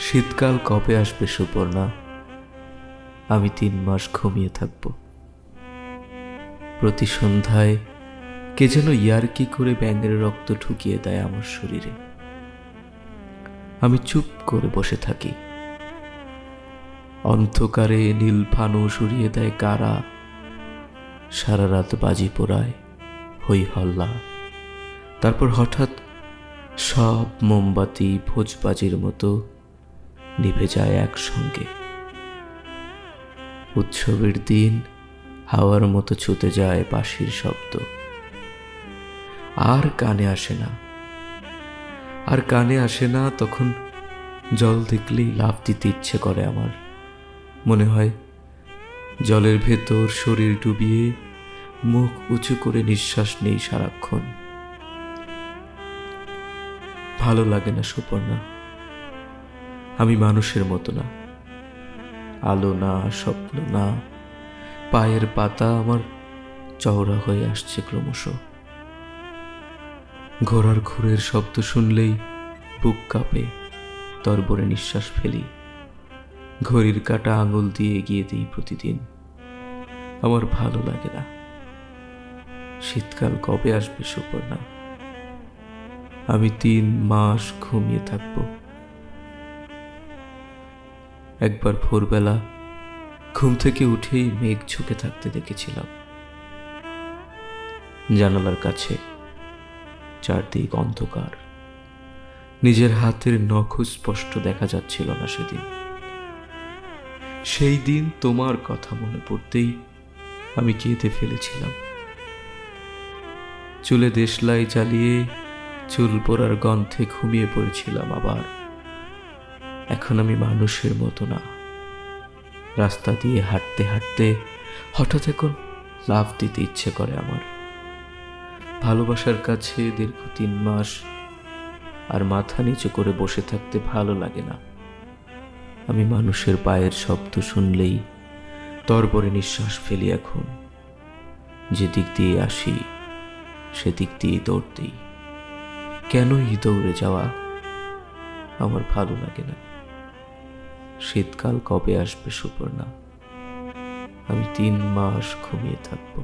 শীতকাল কবে আসবে সুপর্ণা? আমি তিন মাস ঘুমিয়ে থাকব। প্রতি সন্ধ্যায় কে যেন ইয়ারকি করে ব্যাঙের রক্ত ঢুকিয়ে দেয় আমার শরীরে। আমি চুপ করে বসে থাকি। অন্ধকারে নীল ফানুস উড়িয়ে দেয় কারা। সারা রাত বাজি পোড়ায় হই হল্লা। তারপর হঠাৎ সব মোমবাতি ভোজবাজির মতো নিভে যায় একসঙ্গে। উৎসবের দিন হাওয়ার মতো ছুতে যায় বাঁশির শব্দ। আর কানে আসে না। আর কানে আসে না তখন জল দেখলেই লাভ দিতে ইচ্ছে করে আমার। মনে হয় জলের ভেতর শরীর ডুবিয়ে মুখ উঁচু করে নিঃশ্বাস নেই সারাক্ষণ। ভালো লাগে না সুপর্ণা। আমি মানুষের মতো না। আলো না, স্বপ্ন না। পায়ের পাতা আমার চওড়া হয়ে আসছে ক্রমশ। ঘোড়ার ঘুরের শব্দ শুনলেই বুক কাঁপে, তরবরে নিঃশ্বাস ফেলি। ঘড়ির কাটা আঙুল দিয়ে এগিয়ে দিই প্রতিদিন। আমার ভালো লাগে না। শীতকাল কবে আসবে সুপর্ণা? আমি তিন মাস ঘুমিয়ে থাকব। একবার ভোরবেলা ঘুম থেকে উঠেই মেঘ ঝুঁকে থাকতে দেখেছিলাম। জানালার কাছে চারদিক অন্ধকার। নিজের হাতের নখ স্পষ্ট দেখা যাচ্ছিল না সেদিন। সেই দিন তোমার কথা মনে পড়তেই আমি কেঁদে ফেলেছিলাম। চুলে দেশলাই জ্বালিয়ে চুল পড়ার গন্ধে ঘুমিয়ে পড়েছিলাম আবার। এখন আমি মানুষের মতো না। রাস্তা দিয়ে হাঁটতে হাঁটতে হঠাৎ এখন লাভ দিতে ইচ্ছে করে আমার। ভালোবাসার কাছে দীর্ঘ তিন মাস আর মাথা নিচু করে বসে থাকতে ভালো লাগে না। আমি মানুষের পায়ের শব্দ শুনলেই তরবরে নিঃশ্বাস ফেলি এখন। যে দিক দিয়ে আসি, সেদিক দিয়ে দৌড় দিই। কেনই দৌড়ে যাওয়া আমার ভালো লাগে না। শীতকাল কবে আসবে সুপর্ণা? আমি তিন মাস ঘুমিয়ে থাকব।